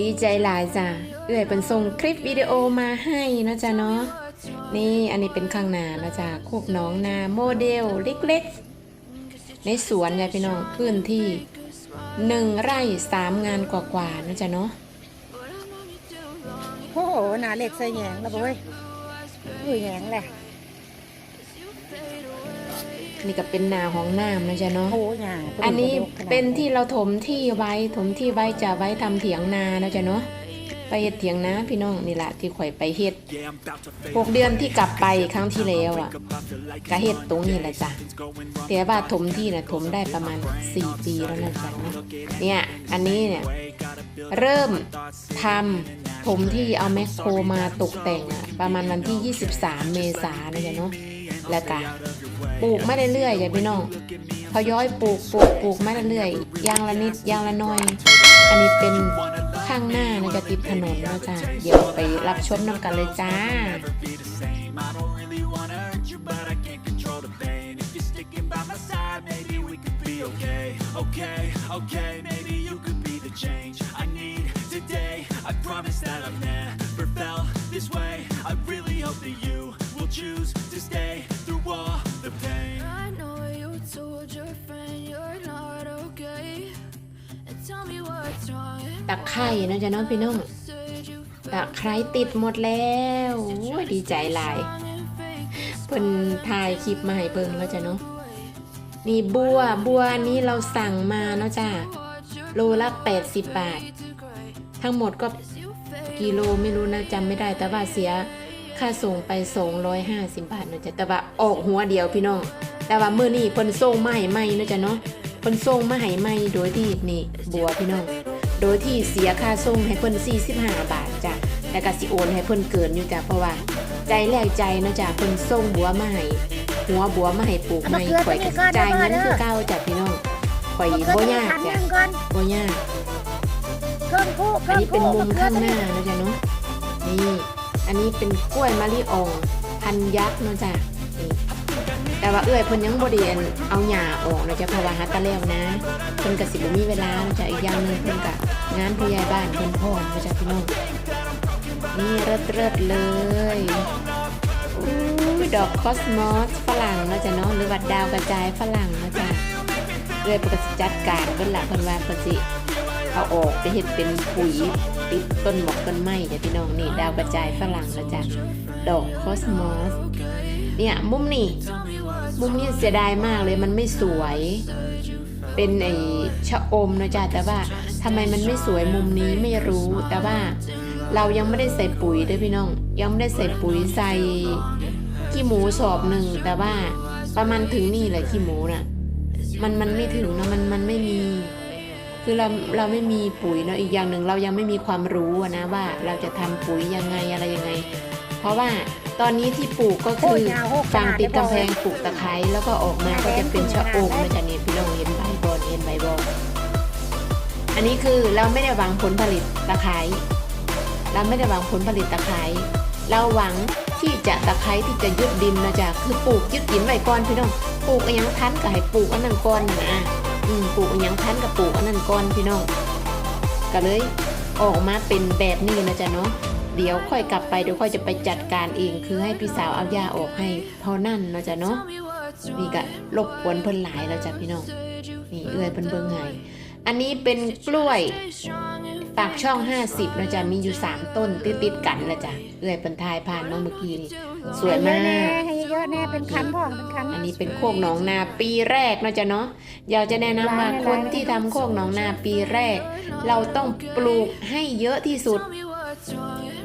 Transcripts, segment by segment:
ดีใจหลายจ้ะเอื่อยเป็นส่งคลิปวิดีโอมาให้นะจ๊ะเนาะนี่อันนี้เป็นข้างหน้านะจ๊ะคกหน้องนาโมเดลเล็กๆ ในสวนเนี่ยพี่น้องพื้นที่หนึ่งไร่สามงานกว่าๆนะจ๊ะเนาะโอ้โหหนาเล็กใส่แหงแล้วเว้ยอุ้ยแหงแหละ นี่ก็เป็นนาของน้ำนะจ๊ะเนาะ โอ้หยางอันนี้เป็นที่เราถมที่ไว้ถมที่ไว้จะไว้ทำเถียงนานะจ๊ะเนาะไปเฮ็ดเถียงนาพี่น้องนี่แหละที่ข่อยไปเฮ็ดหกเดือนที่กลับไปครั้งที่แล้วอะก็เฮ็ดตรงนี้แหละจ้ะแต่ว่าถมที่น่ะถมได้ประมาณ 4 ปีแล้วนะจ๊ะเนาะเนี่ยอันนี้เนี่ยเริ่มทำถมที่เอาแมคโครมาตกแต่งอะประมาณวันที่ 23 เมษายนนะจ๊ะเนาะ แล้วก็ปลูกไม่ได้เรื่อยๆจ้ะพี่น้องทยอยปลูกปลูกปลูกมาเรื่อยๆอย่างละนิดอย่างละน้อย อันนี้เป็นข้างหน้านะจะติดถนนนะจ๊ะเดี๋ยวไปรับชมน้ำกันเลยจ้า Okay, okay, ไคร่นะจ๊ะน้องพี่น้องตะไคร้ติดหมดแล้วดีใจหลายเพิ่นถ่ายคลิปมาให้เบิ่งแล้วจ้ะเนาะนี่บัวบัวนี้เราสั่งมาเนาะจ้ะโลละ80 บาท ทั้งหมดก็กิโลไม่รู้นะจำไม่ได้ แต่ว่าเสียค่าส่งไป 250 บาทเนาะจ๊ะแต่ว่าออกหัวเดียวพี่น้องแต่ว่ามื้อนี้เพิ่นส่งมาให้ใหม่เนาะจ๊ะเนาะเพิ่นส่งมาให้ใหม่โดยที่นี่บัวพี่น้อง โดยที่เสียค่าส่งให้เพิ่น45 บาทจ้ะแล้วก็สิโอนให้เพิ่นเกินอยู่จ้ะเพราะว่า ใจแรกใจเนาะจ้ะเพิ่นส่งบัวมาให้หัวบัวมาให้ปลูกใหม่ข่อยก็สิจ่ายเงินคือเก่าจ้ะพี่น้องข่อยเกิบ่นยากพันหจ้ะนึ่งก่อนบ่ยากเครื่องคู่เคอันรื่องนี้เป็นคู่มุมข้างหน้านะจ๊ะเนาะนี่ อันนี้เป็นกล้วยมะลิอ่องพันยักษ์เนาะจ้ะนี่ แต่ว่าเอื้อยเพิ่นยังบ่ได้อันเอาหญ้าออกนะจ๊ะเพราะว่าหาตะแล้วนะเพิ่นก็สิบ่มีเวลาเนาจ้ะอีกอย่างนึงเพิ่นก็งานผู้ใหญ่บ้านเพิ่นพร้อมนะจ๊ะพี่น้องนี่เริดๆเลยอู้ดอกคอสมอสฝรั่งเนาะจ้ะเนาะหรือว่าดาวกระจายฝรั่งนะจ้ะเอื้อยเพิ่นก็สิจัดการเพิ่นละเพิ่นว่าเพิ่นสิเอาออกไปเห็ดเป็นปุ๋ยติดต้นหมอกต้นไม้จ้ะพี่น้องนี่ดาวกระจายฝรั่งนะจ๊ะดอกคอสมอสเนี่ยมุมนี่ มุมนี้เสียดายมากเลยมันไม่สวย เป็นไอชะอมนะจ๊ะแต่ว่าทำไมมันไม่สวยมุมนี้ไม่รู้แต่ว่า เรายังไม่ได้ใส่ปุ๋ยด้วยพี่น้อง ยังไม่ได้ใส่ปุ๋ยใส่ขี้หมูสอบหนึ่งแต่ว่าประมาณถึงนี่แหละขี้หมูน่ะ มันมันไม่ถึงนะมันมันไม่มี คือเราเราไม่มีปุ๋ยเนาะอีกอย่างหนึ่งเรายังไม่มีความรู้นะว่าเราจะทำปุ๋ยยังไงอะไรยังไง เพราะว่าตอนนี้ที่ปลูกก็คือฝั่งติดกำแพงปลูกตะไคร้แล้วก็ออกมาก็จะเป็นชะอมนะจ๊ะนี่พี่น้องเห็นใบบอลเห็นใบบอลอันนี้คือเราไม่ได้หวังผลผลิตตะไคร้เราไม่ได้หวังผลผลิตตะไคร้เราหวังที่จะตะไคร้ที่จะยึดดินนะจ๊ะคือปลูกยึดดินไว้ก่อนพี่น้องปลูกอนยังทันก็ให้ปลูกอันนั้นก่อนนะอืมปลูกอิหยังทันกับปลูกอันนั้นก่อนพี่น้องก็เลยออกมาเป็นแบบนี้นะจ๊ะเนาะ เดี๋ยวค่อยกลับไปเดี๋ยวค่อยจะไปจัดการเอง คือให้พี่สาวเอายาออกให้เท่านั้นนะจ๊ะเนาะ tell me what's นี่ก็รบกวนเพิ่นหลายแล้วจ้ะพี่น้องนี่เอื้อยเพิ่นเบิ่งให้อันนี้เป็นกล้วย stay strong and ปากช่อง 50นะจ๊ะมีอยู่ 3 ต้นติดติดๆกันนะจ๊ะเอื้อยเพิ่นทายผ่านมาเมื่อกี้นี่สวยให้มาเยอะแน่กให้เยอะแน่เป็นคันพ่อเป็นคันอันนี้เป็นโคกหนองนาปีแรกเนาะจ๊ะเนาะอยากจะแนะนำว่าคนที่ทำโคกหนองนาปีแรก เราต้องปลูกให้เยอะที่สุด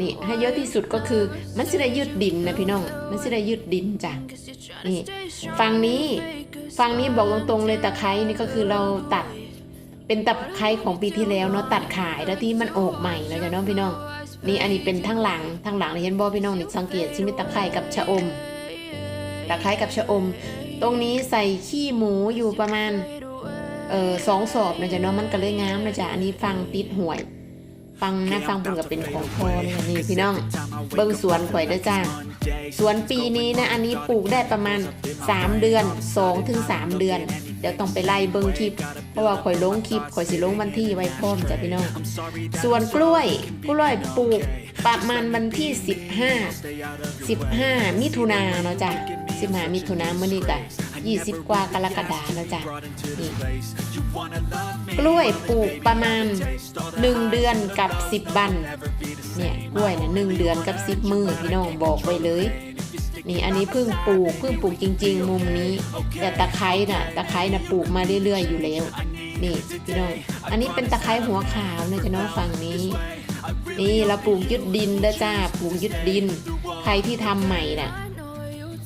นี่ให้เยอะที่สุดก็คือ มันสิได้ยืดดินนะพี่น้อง มันสิได้ยืดดินจ้ะนี่ฝั่งนี้ฝั่งนี้บอกตรงๆเลยตะไคร้นี่ก็คือเราตัดเป็นตะไคร้ของปีที่แล้วเนาะตัดขายแล้วที่มันออกใหม่แล้วจ้ะเนาะพี่น้อง นี่อันนี้เป็นทั้งหลังทั้งหลังเห็นบ่พี่น้องนี่สังเกตชิมตะไคร้กับชะอมตะไคร้กับชะอม ตรงนี้ใส่ขี้หมูอยู่ประมาณเออสองสอบนะจ๊ะเนาะมันก็เลยงามนะจ๊ะอันนี้ฟังติดห่วย ฟังนะฟังเพิ่นกับเป็นของพ่อเลยนี่พี่น้อง เบิ่งสวนข่อยเด้อจ้าสวนปีนี้นะอันนี้ปลูกได้ประมาณ 3 เดือน2ถึง3เดือน เดี๋ยวต้องไปไล่เบิ่งคลิป เพราะว่าข่อยลงคลิปข่อยสิลงวันที่ไว้พร้อมจ้ะพี่น้องส่วนกล้วยกล้วยปลูกประมาณวันที่ 15 15 มิถุนาเนาะจ้ะ 15มิถุนามื้อนี้ก็20กว่ากรกฎาเนาะจ้ะนี่กล้วยปลูกประมาณ1เดือนกับ10วันเนี่ยกล้วยนะ1เดือนกับ10มือพี่น้องบอกไว้เลยนี่อันนี้เพิ่งปลูกเพิ่งปลูกจริง ๆ มุมนี้ แต่ตะไคร้น่ะตะไคร้น่ะปลูกมาเรื่อยๆอยู่แล้ว นี่พี่น้องอันนี้เป็นตะไคร้หัวขาวนะจ๊ะน้องฝั่งนี้ นี่เราปลูกยึดดินนะจ้าปลูกยึดดิน ใครที่ทำใหม่น่ะ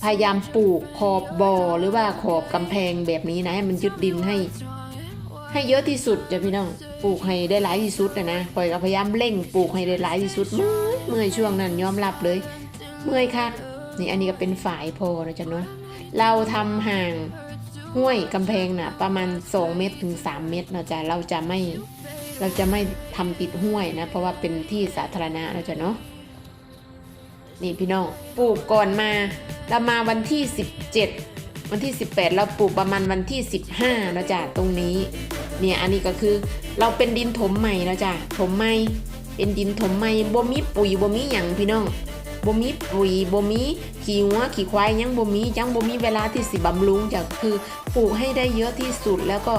พยายามปลูกขอบบ่อหรือว่าขอบกำแพงแบบนี้นะให้มันยึดดินให้ ให้เยอะที่สุดจ้ะพี่น้องปลูกให้ได้หลายที่สุดนะนะปล่อยก็พยายามเร่งปลูกให้ได้หลายที่สุดเมื่อยเมื่อยช่วงนั้นยอมรับเลย เมื่อยคักนี่อันนี้ก็เป็นฝายพอนะจ๊ะเนาะเราทำห่างห้วยกำแพงน่ะ ประมาณ 2 เมตรถึง 3 เมตรเนาะจ้ะเราจะไม่เราจะไม่ทำติดห้วยนะ เพราะว่าเป็นที่สาธารณะเนาะจ้ะเนาะ นี่พี่น้องปลูกก่อนมาเรามาวันที่ 17 วันที่ 18 เราปลูกประมาณวันที่ 15เนาะจ้ะตรงนี้เนี่ยอันนี้ก็คือเราเป็นดินถมใหม่เนาะจ้ะถมใหม่เป็นดินถมใหม่บ่มีปุ๋ยบ่มีหยังพี่น้องบ่มีปุ๋ยบ่มีขี้วัวขี้ควายยังบ่มียังบ่มีเวลาที่สิบำรุงจ้ะคือปลูกให้ได้เยอะที่สุดแล้วก็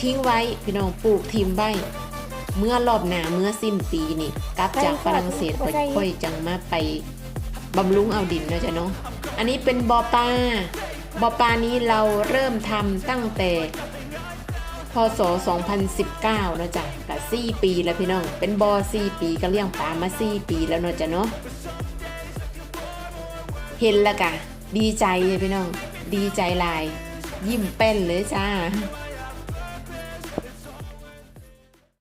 ทิ้งไว้พี่น้องปลูกทิมไว้เมื่อรอบหนาเมื่อสิ้นปีนี่กลับจากฝรั่งเศสค่อยๆจังมาไป บำรุงเอาดินนะจ้ะเนาะอันนี้เป็นบ่อปลาบ่อปลานี้เราเริ่มทำตั้งแต่พศ 2019นะจ๊ะกับ4ปีแล้วพี่น้อง เป็นบอ4ปีก็เลี้ยงปลามา4ปีแล้วเนาะจ๊ะเนาะ เห็นแล้วกะ ดีใจเลยพี่น้อง ดีใจลาย ยิ้มแป้นเลยจ้า